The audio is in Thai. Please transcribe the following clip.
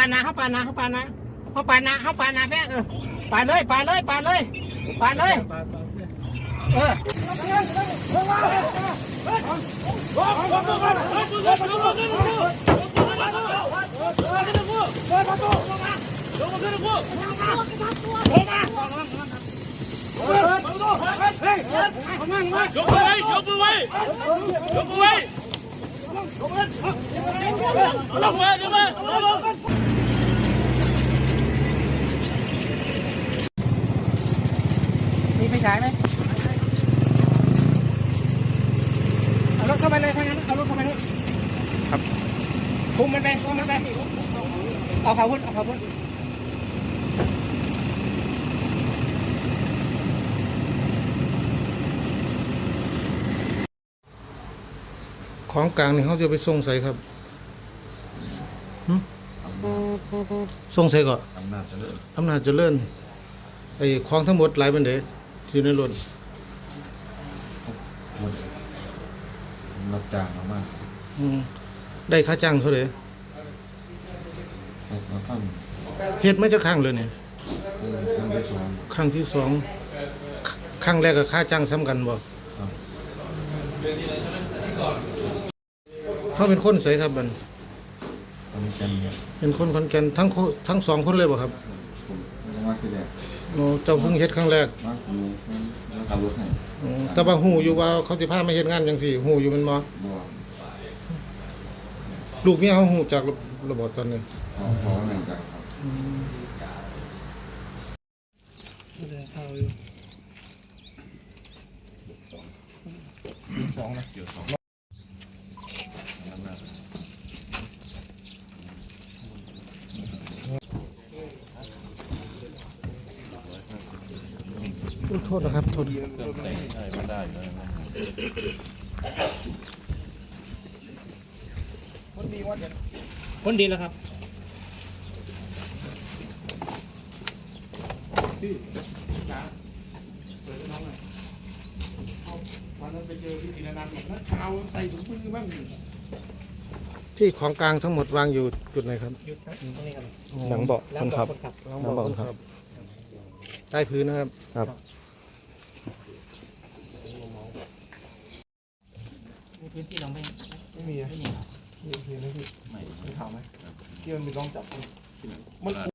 ปานาเขาปานาเขาปานาเขาปานาเขาปานาแม่เออปาเลยปาเลยปาเลยปาเลยเออยกมือไว้ยกมือไว้ยกมือไว้ยกมือไว้ลงมาลงมาลงมา มีไฟ ฉายไหมเอารถเข้าไปเลยถ้างั้นเอารถเข้าไปเลยครับคุมมันไปคุมมันไปเอาขาวุธเอาขาวุธของกลางนี่เขาจะไปส่งใส่ครับหึส่งใส่ก่อนอำนาจเจริญอำนาจเจริญไอ้ของทั้งหมดหลายบันเด อยู่ในรถหมดรับจ้างมามากอืมได้ค่าจ้างเท่าไหร่มาทเฮ็ดมาจะครั้งเลยเนี่ยำคือทำได้สองครั้งที่สองคครั้งแรกกับค่าจ้างซ้ำกันบ่ครับเขาเป็นคนใส่ครับมันตอนนี้กันเนี่ยเป็นคนขอนแก่นทั้งคนทั้งสองคนเลยบ่ครับ ผมไม่มาที่แรก โอ้เจ้าเพิ่งเฮ็ดครั้งแรกมาอยู่แล้วขับรถให้อืมแต่ว่าฮู้อยู่ว่าเขาสิพามาเฮ็ดงานจังซี่ฮู้อยู่แมันบ่บ่ลูกเมียเขาฮู้จักระบบตอนนี้ขอขอหนึ่งจากครับเดินเข้าอยู่ สองนะเกี่ยวสองอำนาจ โทษนะครับโทษใช่ไม่ได้เลยคนดีแล้วครับที่ของกลางทั้งหมดวางอยู่จุดไหนครับหยุดนะตรงนี้ครับหลังเบาะคนขับหลังหลังเบาะเบาะคนขับครับใต้พื้นนะครับครับ มี พื้นที่เราไม่ไม่มีอะไม่มีครับมีมีไหมพี่มีข่าวไหมที่มันมีลองจับ มันมัน